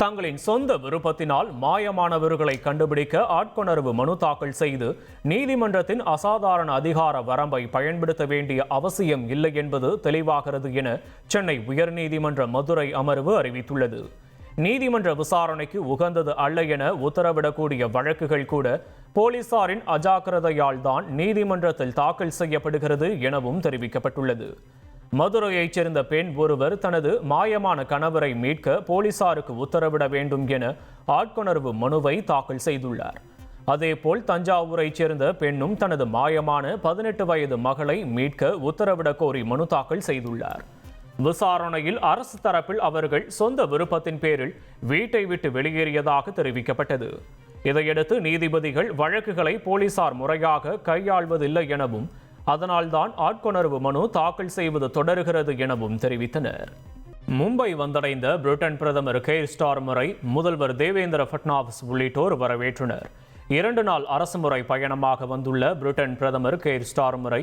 தங்களின் சொந்த விருப்பத்தினால் மாயமானவர்களை கண்டுபிடிக்க ஆட்கொணர்வு மனு தாக்கல் செய்து நீதிமன்றத்தின் அசாதாரண அதிகார வரம்பை பயன்படுத்த வேண்டிய அவசியம் இல்லை என்பது தெளிவாகிறது என சென்னை உயர்நீதிமன்ற மதுரை அமர்வு அறிவித்துள்ளது. நீதிமன்ற விசாரணைக்கு உகந்தது அல்ல என உத்தரவிடக்கூடிய வழக்குகள் கூட போலீசாரின் அஜாக்கிரதையால் தான் நீதிமன்றத்தில் தாக்கல் செய்யப்படுகிறது எனவும் தெரிவிக்கப்பட்டுள்ளது. மதுரையைச் சேர்ந்த பெண் ஒருவர் தனது மாயமான கணவரை மீட்க போலீசாருக்கு உத்தரவிட வேண்டும் என ஆட்கொணர்வு மனுவை தாக்கல் செய்துள்ளார். அதேபோல் தஞ்சாவூரைச் சேர்ந்த பெண்ணும் தனது மாயமான பதினெட்டு வயது மகளை மீட்க உத்தரவிடக் கோரி மனு தாக்கல் செய்துள்ளார். விசாரணையில் அரசு தரப்பில் அவர்கள் சொந்த விருப்பத்தின் பேரில் வீட்டை விட்டு வெளியேறியதாக தெரிவிக்கப்பட்டது. இதையடுத்து நீதிபதிகள் வழக்குகளை போலீசார் முறையாக கையாள்வதில்லை எனவும் அதனால்தான் ஆட்கொணர்வு மனு தாக்கல் செய்வது தொடர்கிறது எனவும் தெரிவித்தனர். மும்பை வந்தடைந்த பிரிட்டன் பிரதமர் கேர் ஸ்டார்மரை முதல்வர் தேவேந்திர பட்னாவிஸ் உள்ளிட்டோர் வரவேற்றனர். இரண்டு நாள் அரசுமுறை பயணமாக வந்துள்ள பிரிட்டன் பிரதமர் கேர் ஸ்டார்மரை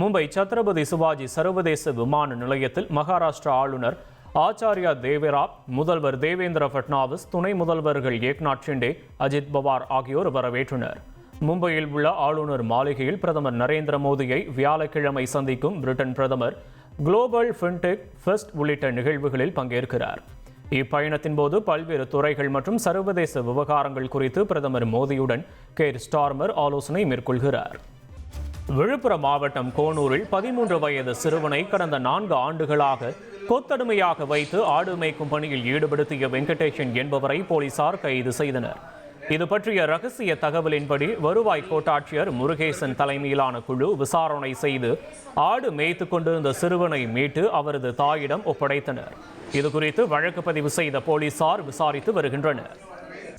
மும்பை சத்ரபதி சிவாஜி சர்வதேச விமான நிலையத்தில் மகாராஷ்டிரா ஆளுநர் ஆச்சாரியா தேவரா முதல்வர் தேவேந்திர பட்னாவிஸ் துணை முதல்வர்கள் ஏக்நாத் ஷிண்டே அஜித் பவார் ஆகியோர் வரவேற்றனர். மும்பையில் உள்ள ஆளுநர் மாளிகையில் பிரதமர் நரேந்திர மோடியை வியாழக்கிழமை சந்திக்கும் பிரிட்டன் பிரதமர் குளோபல் ஃபின்டெக் ஃபெஸ்ட் உள்ளிட்ட நிகழ்வுகளில் பங்கேற்கிறார். இப்பயணத்தின் போது பல்வேறு துறைகள் மற்றும் சர்வதேச விவகாரங்கள் குறித்து பிரதமர் மோடியுடன் கேர் ஸ்டார்மர் ஆலோசனை மேற்கொள்கிறார். விழுப்புரம் மாவட்டம் கோனூரில் பதிமூன்று வயது சிறுவனை கடந்த நான்கு ஆண்டுகளாக கொத்தடுமையாக வைத்து ஆடு மேய்க்கும் பணியில் ஈடுபடுத்திய வெங்கடேஷன் என்பவரை போலீசார் கைது செய்தனர். இது பற்றிய ரகசிய தகவலின்படி வருவாய் கோட்டாட்சியர் முருகேசன் தலைமையிலான குழு விசாரணை செய்து ஆடு மேய்த்து கொண்டிருந்த சிறுவனை மீட்டு அவரது தாயிடம் ஒப்படைத்தனர். இது குறித்து வழக்கு பதிவு செய்த போலீசார் விசாரித்து வருகின்றனர்.